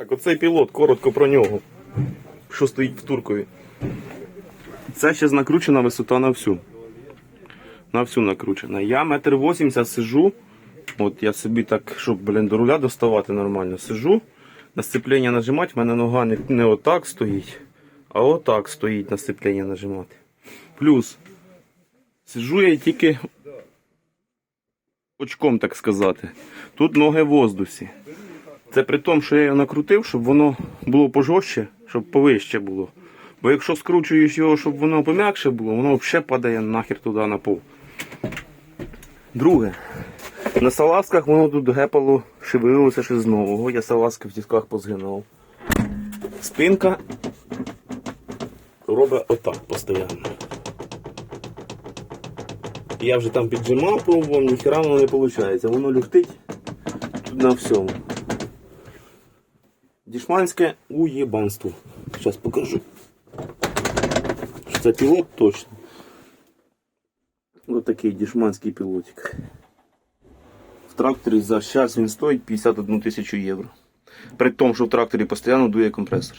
Так, оцей пілот, коротко про нього. Що стоїть в туркові. Це ще накручена висота на всю. На всю накручена. Я метр вісімдесят сижу. От я собі так, щоб блін, до руля доставати нормально, сижу. На сцеплення нажимати, в мене нога не, не отак стоїть, а отак стоїть на сцеплення нажимати. Плюс сижу я тільки очком, так сказати. Тут ноги в воздусі. Це при тому, що я його накрутив, щоб воно було пожорстче, щоб повище було. Бо якщо скручуєш його, щоб воно пом'якше було, воно взагалі падає нахер туди на пол. Друге. На салазках воно тут гепало, шевелилося ще з нового. Я салазки в тісках позгинав. Спинка робить отак постійно. Я вже там піджимав, пробував, ніхера воно не виходить. Воно люхтить тут на всьому. Дішманське уєбанство. Зараз покажу. Це пілот точно. Ось такий дішманський пілотик. В тракторі за час він стоїть 51 тисячу євро. При тому, що в тракторі постійно дує компресор.